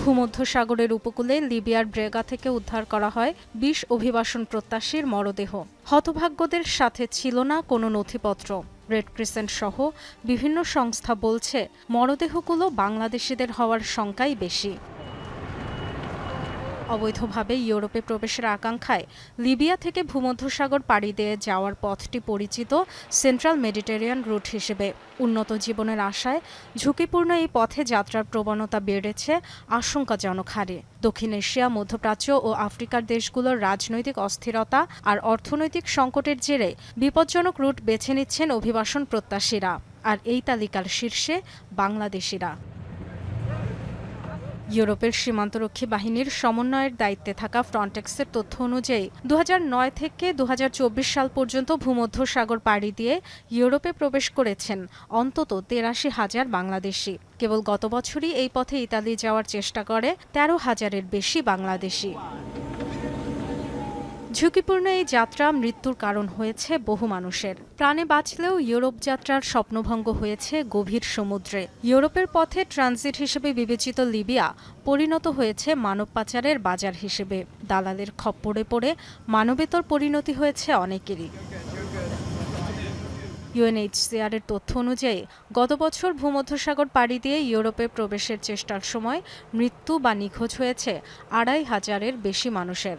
ভূমধ্যসাগরের উপকূলে লিবিয়ার ব্রেগা থেকে উদ্ধার করা হয় বিশ অভিবাসন প্রত্যাশীর মরদেহ। হতভাগ্যদের সাথে ছিল না কোনো নথিপত্র। রেড ক্রিসেন্ট সহ বিভিন্ন সংস্থা বলছে, মরদেহগুলো বাংলাদেশিদের হওয়ার শঙ্কাই বেশি। অবৈধভাবে ইউরোপে প্রবেশের আকাঙ্ক্ষায় লিবিয়া থেকে ভূমধ্যসাগর পাড়ি দিয়ে যাওয়ার পথটি পরিচিত সেন্ট্রাল মেডিটেরিয়ান রুট হিসেবে। উন্নত জীবনের আশায় ঝুঁকিপূর্ণ এই পথে যাত্রার প্রবণতা বেড়েছে আশঙ্কাজনক হারে। দক্ষিণ এশিয়া, মধ্যপ্রাচ্য ও আফ্রিকার দেশগুলোর রাজনৈতিক অস্থিরতা আর অর্থনৈতিক সংকটের জেরে বিপজ্জনক রুট বেছে নিচ্ছেন অভিবাসন প্রত্যাশীরা। আর এই তালিকার শীর্ষে বাংলাদেশিরা। ইউরোপের সীমান্তরক্ষী বাহিনীর সমন্বয়ের দায়িত্বে থাকা ফ্রন্টেক্সের তথ্য অনুযায়ী দু হাজার নয় থেকে দু হাজার চব্বিশ সাল পর্যন্ত ভূমধ্য সাগর পাড়ি দিয়ে ইউরোপে প্রবেশ করেছেন অন্তত তেরাশি হাজার বাংলাদেশি। কেবল গত বছরই এই পথে ইতালি যাওয়ার চেষ্টা করে তেরো হাজারের বেশি বাংলাদেশি। ঝুঁকিপূর্ণ এই যাত্রা মৃত্যুর কারণ হয়েছে বহু মানুষের। প্রাণে বাঁচলেও ইউরোপ যাত্রার স্বপ্নভঙ্গ হয়েছে গভীর সমুদ্রে। ইউরোপের পথে ট্রানজিট হিসেবে বিবেচিত লিবিয়া পরিণত হয়েছে মানব পাচারের বাজার হিসেবে। দালালের খপ্পরে পড়ে মানবেতর পরিণতি হয়েছে অনেকেরই। ইউএনএইচসিআর এর তথ্য অনুযায়ী, গত বছর ভূমধ্যসাগর পাড়ি দিয়ে ইউরোপে প্রবেশের চেষ্টার সময় মৃত্যু বা নিখোঁজ হয়েছে আড়াই হাজারের বেশি মানুষের।